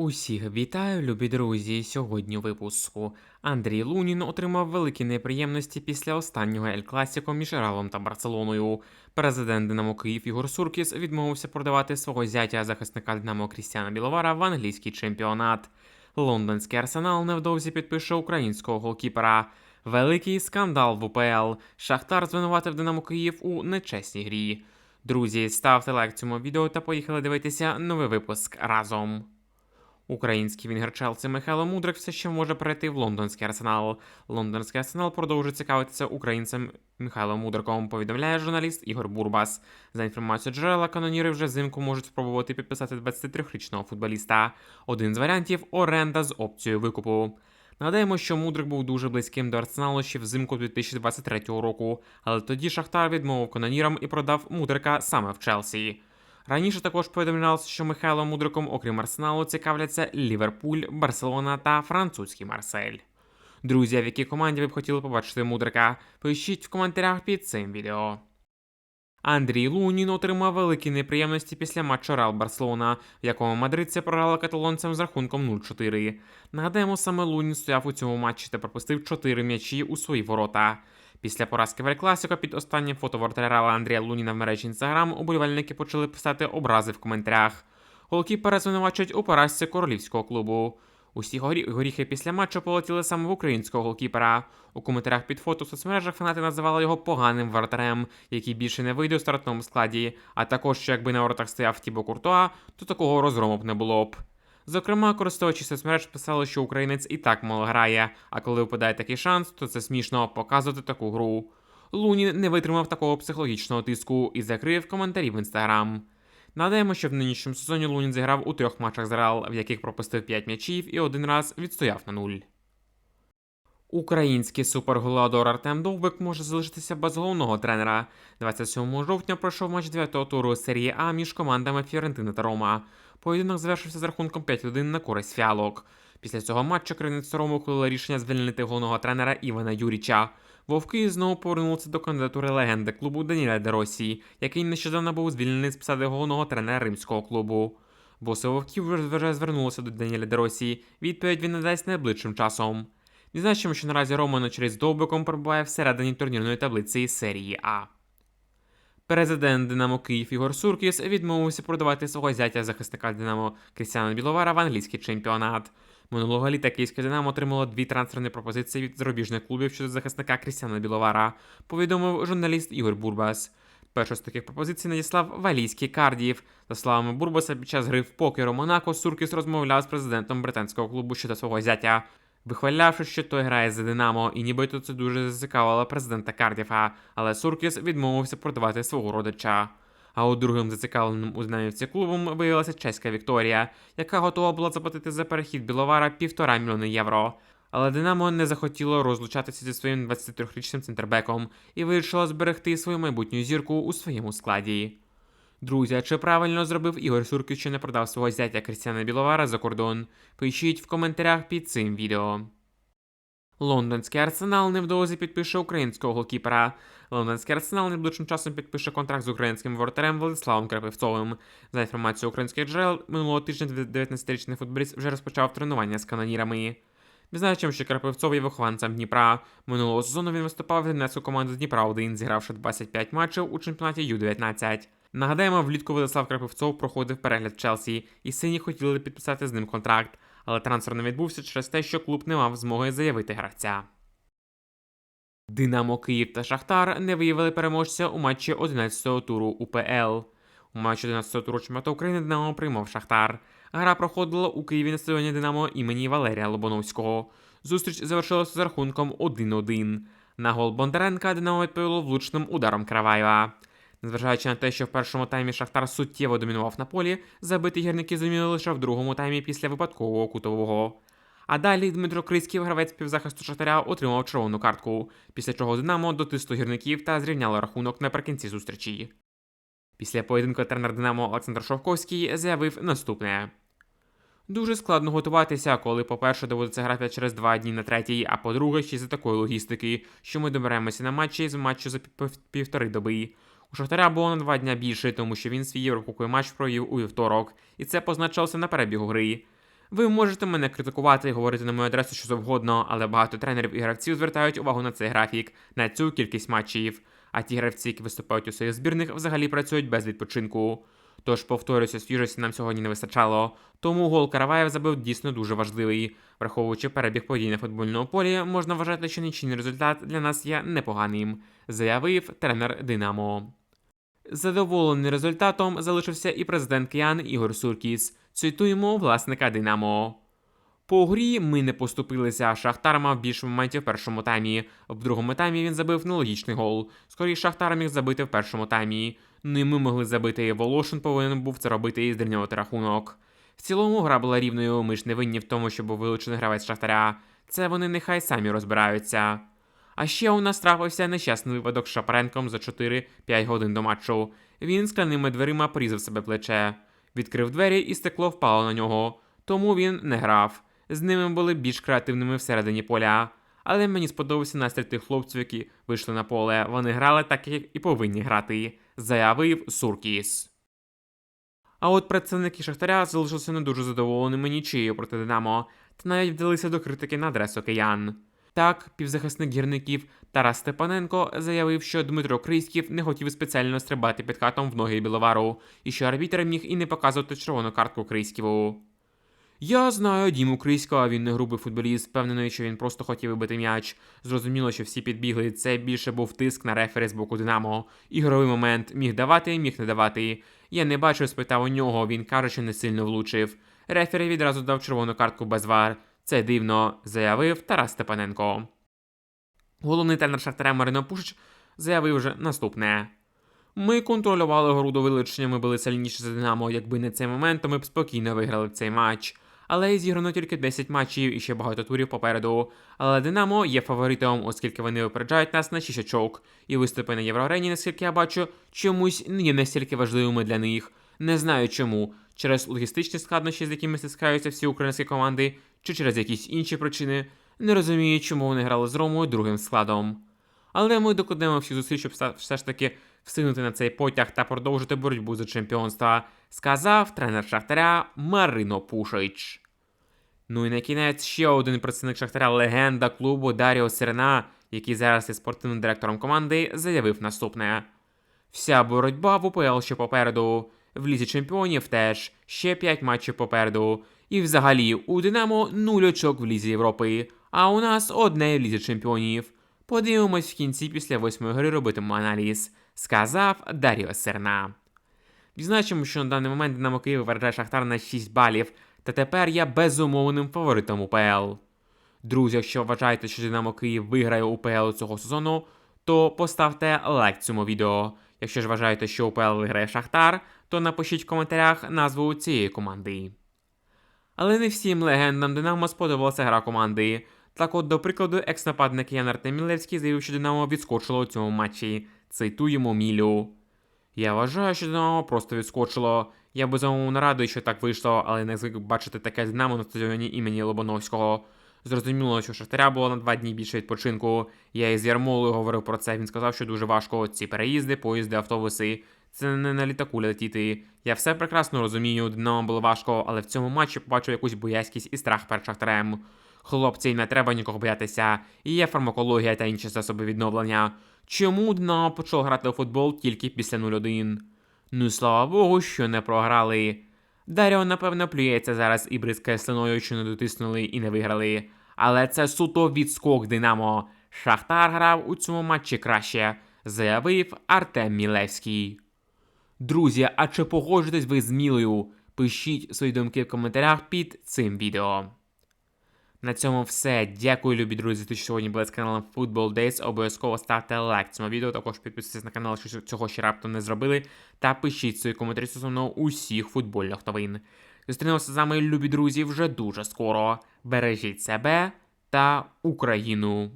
Усіх вітаю, любі друзі. Сьогодні випуску Андрій Лунін отримав великі неприємності після останнього Ель Класіко між Реалом та Барселоною. Президент Динамо Київ Ігор Суркіс відмовився продавати свого зятя захисника Динамо Крістіана Біловара в англійський чемпіонат. Лондонський арсенал невдовзі підпише українського голкіпера. Великий скандал в УПЛ. Шахтар звинуватив Динамо Київ у нечесній грі. Друзі, ставте лайк цьому відео та поїхали дивитися новий випуск разом. Український вінгер Челсі Михайло Мудрик все ще може перейти в лондонський арсенал. Лондонський арсенал продовжує цікавитися українцем Михайлом Мудриком, повідомляє журналіст Ігор Бурбас. За інформацією джерела, каноніри вже взимку можуть спробувати підписати 23-річного футболіста. Один з варіантів оренда з опцією викупу. Нагадаємо, що Мудрик був дуже близьким до арсеналу ще взимку 2023 року, але тоді Шахтар відмовив канонірам і продав Мудрика саме в Челсі. Раніше також повідомлялося, що Михайлом Мудриком, окрім Арсеналу, цікавляться Ліверпуль, Барселона та французький Марсель. Друзі, в якій команді ви б хотіли побачити Мудрика? Пишіть в коментарях під цим відео. Андрій Лунін отримав великі неприємності після матчу Реал Барселона, в якому мадридці програли каталонцям з рахунком 0-4. Нагадаємо, саме Лунін стояв у цьому матчі та пропустив 4 м'ячі у свої ворота. Після поразки в під останнім фото воротаря Андрія Луніна в мережі Інстаграм уболівальники почали писати образи в коментарях. Голкіпера звинувачують у поразці королівського клубу. Усі горі... горіхи після матчу полетіли саме в українського голкіпера. У коментарях під фото в соцмережах фанати називали його поганим воротарем, який більше не вийде у стартовому складі. А також, що якби на воротах стояв Тібо Куртуа, то такого розгрому б не було б. Зокрема, користувачі соцмереж писали, що українець і так мало грає, а коли випадає такий шанс, то це смішно показувати таку гру. Лунін не витримав такого психологічного тиску і закрив коментарі в інстаграм. Нагадаємо, що в нинішньому сезоні Лунін зіграв у трьох матчах з Реал, в яких пропустив 5 м'ячів і один раз відстояв на нуль. Український суперголодор Артем Довбик може залишитися без головного тренера. 27 жовтня пройшов матч 9-го туру серії А між командами Фіорентина та Рома. Поєдинок завершився з рахунком 5-1 на користь фіалок. Після цього матчу керівництво Роми ухвалило рішення звільнити головного тренера Івана Юріча. Вовки знову повернулися до кандидатури легенди клубу Даніля Деросі, який нещодавно був звільнений з посади головного тренера римського клубу. Боси вовків вже звернулися до Даніеля Деросі. Відповідь він надасть найближчим часом. Відзначимо, що наразі Рома на чолі з Довбиком перебуває всередині турнірної таблиці серії А. Президент Динамо Київ Ігор Суркіс відмовився продавати свого зятя захисника Динамо Крістіана Біловара в англійський чемпіонат. Минулого літа київське Динамо отримало дві трансферні пропозиції від зарубіжних клубів щодо захисника Крістіана Біловара, повідомив журналіст Ігор Бурбас. Першу з таких пропозицій надіслав валійський Кардіїв. За словами Бурбаса, під час гри в покеру Монако Суркіс розмовляв з президентом британського клубу щодо свого зятя. Вихвалявши, що той грає за Динамо, і нібито це дуже зацікавило президента Кардіфа, але Суркіс відмовився продавати свого родича. А от другим зацікавленим у динамівці клубом виявилася чеська Вікторія, яка готова була заплатити за перехід Біловара півтора мільйони євро. Але Динамо не захотіло розлучатися зі своїм 23-річним центрбеком і вирішило зберегти свою майбутню зірку у своєму складі. Друзі, чи правильно зробив Ігор Суркіс, що не продав свого зятя Крістіана Біловара за кордон? Пишіть в коментарях під цим відео. Лондонський арсенал невдовзі підпише українського голкіпера. Лондонський арсенал найближчим часом підпише контракт з українським воротарем Владиславом Крапивцовим. За інформацією українських джерел, минулого тижня 19-річний футболіст вже розпочав тренування з канонірами. Відзначимо, що Крапивцов є вихованцем Дніпра. Минулого сезону він виступав в гімнастську команду Дніпра 1 зігравши 25 матчів у чемпіонаті Ю-19. Нагадаємо, влітку Владислав Крапивцов проходив перегляд Челсі, і сині хотіли підписати з ним контракт, але трансфер не відбувся через те, що клуб не мав змоги заявити гравця. Динамо Київ та Шахтар не виявили переможця у матчі 11-го туру УПЛ. У матчі 11-го туру чемпіонату України Динамо приймав Шахтар. Гра проходила у Києві на стадіоні Динамо імені Валерія Лобановського. Зустріч завершилася з рахунком 1-1. На гол Бондаренка Динамо відповіло влучним ударом Краваєва. Незважаючи на те, що в першому таймі Шахтар суттєво домінував на полі, забиті гірники зуміли лише в другому таймі після випадкового кутового. А далі Дмитро Крицький, гравець півзахисту Шахтаря, отримав червону картку, після чого Динамо дотисло гірників та зрівняло рахунок наприкінці зустрічі. Після поєдинку тренер Динамо Олександр Шовковський заявив наступне. Дуже складно готуватися, коли, по-перше, доводиться грати через два дні на третій, а по-друге, ще за такої логістики, що ми доберемося на матчі з матчу за пів- півтори доби. У Шахтаря було на два дня більше, тому що він свій єврокубковий матч провів у вівторок, і це позначилося на перебігу гри. Ви можете мене критикувати і говорити на мою адресу що завгодно, але багато тренерів і гравців звертають увагу на цей графік, на цю кількість матчів. А ті гравці, які виступають у своїх збірних, взагалі працюють без відпочинку. Тож, повторюся, свіжості нам сьогодні не вистачало. Тому гол Караваєв забив дійсно дуже важливий. Враховуючи перебіг подій на футбольному полі, можна вважати, що нічийний результат для нас є непоганим, заявив тренер Динамо. Задоволений результатом залишився і президент Киян Ігор Суркіс. Цитуємо власника Динамо. По грі ми не поступилися. Шахтар мав більше моментів в першому таймі. В другому таймі він забив нелогічний гол. Скоріше Шахтар міг забити в першому таймі. Ну і ми могли забити. Волошин повинен був це робити і зрівнювати рахунок. В цілому гра була рівною. Ми ж не винні в тому, що був вилучений гравець Шахтаря. Це вони нехай самі розбираються. А ще у нас трапився нещасний випадок з Шапаренком за 4-5 годин до матчу. Він скляними дверима порізав себе плече, відкрив двері і стекло впало на нього, тому він не грав. З ними були більш креативними всередині поля. Але мені сподобався настрій тих хлопців, які вийшли на поле. Вони грали так, як і повинні грати, заявив Суркіс. А от представники Шахтаря залишилися не дуже задоволеними нічиєю проти Динамо, та навіть вдалися до критики на адресу киян. Так, півзахисник гірників Тарас Степаненко заявив, що Дмитро Крийськів не хотів спеціально стрибати під хатом в ноги біловару, і що арбітр міг і не показувати червону картку Крийськіву. Я знаю Діму Криська, він не грубий футболіст, впевнений, що він просто хотів вибити м'яч. Зрозуміло, що всі підбігли. Це більше був тиск на рефері з боку Динамо. Ігровий момент міг давати, міг не давати. Я не бачив, спитав у нього, він каже, що не сильно влучив. Рефері відразу дав червону картку без вар. Це дивно, заявив Тарас Степаненко. Головний тренер Шахтаря Марино Пушич заявив вже наступне. Ми контролювали гру до вилучення, ми були сильніші за Динамо. Якби не цей момент, то ми б спокійно виграли цей матч. Але зіграно тільки 10 матчів і ще багато турів попереду. Але Динамо є фаворитом, оскільки вони випереджають нас на 6 очок. І виступи на Євроарені, наскільки я бачу, чомусь не є настільки важливими для них. Не знаю чому. Через логістичні складнощі, з якими стискаються всі українські команди, чи через якісь інші причини. Не розумію, чому вони грали з Ромою другим складом. Але ми докладемо всі зусиль, щоб все- ж таки встигнути на цей потяг та продовжити боротьбу за чемпіонство, сказав тренер Шахтаря Марино Пушич. Ну і на кінець ще один представник Шахтаря, легенда клубу Даріо Сирена, який зараз є спортивним директором команди, заявив наступне: Вся боротьба в УПЛ ще попереду, в лізі чемпіонів теж ще 5 матчів попереду. І взагалі у Динамо нуль очок в лізі Європи, а у нас одне в лізі чемпіонів. Подивимось в кінці після восьмої гри робитимемо аналіз, сказав Даріо Серна. Відзначимо, що на даний момент Динамо Київ випереджає Шахтар на 6 балів, та тепер є безумовним фаворитом УПЛ. Друзі, якщо вважаєте, що Динамо Київ виграє УПЛ цього сезону, то поставте лайк цьому відео. Якщо ж вважаєте, що УПЛ виграє Шахтар, то напишіть в коментарях назву цієї команди. Але не всім легендам Динамо сподобалася гра команди. Так от, до прикладу, екс-нападник Ян Артем Мілевський заявив, що Динамо відскочило у цьому матчі. Цитуємо Мілю. Я вважаю, що Динамо просто відскочило. Я безумовно радий, що так вийшло, але не звик бачити таке Динамо на стадіоні імені Лобановського. Зрозуміло, що Шахтаря було на два дні більше відпочинку. Я із Ярмолою говорив про це. Він сказав, що дуже важко ці переїзди, поїзди, автобуси. Це не на літаку летіти. Я все прекрасно розумію, Динамо було важко, але в цьому матчі побачив якусь боязкість і страх перед Шахтарем. Хлопці, не треба нікого боятися. І є фармакологія та інші засоби відновлення. Чому Динамо почало грати у футбол тільки після 0-1? Ну слава Богу, що не програли. Даріо, напевно, плюється зараз і бризкає слиною, що не дотиснули і не виграли. Але це суто відскок Динамо. Шахтар грав у цьому матчі краще, заявив Артем Мілевський. Друзі, а чи погоджуєтесь ви з Мілою? Пишіть свої думки в коментарях під цим відео. На цьому все. Дякую, любі друзі, що сьогодні були з каналом Football Days. Обов'язково ставте лайк цьому відео. Також підписуйтесь на канал, якщо цього ще раптом не зробили. Та пишіть свої коментарі стосовно усіх футбольних новин. Зустрінемося з вами, любі друзі, вже дуже скоро. Бережіть себе та Україну.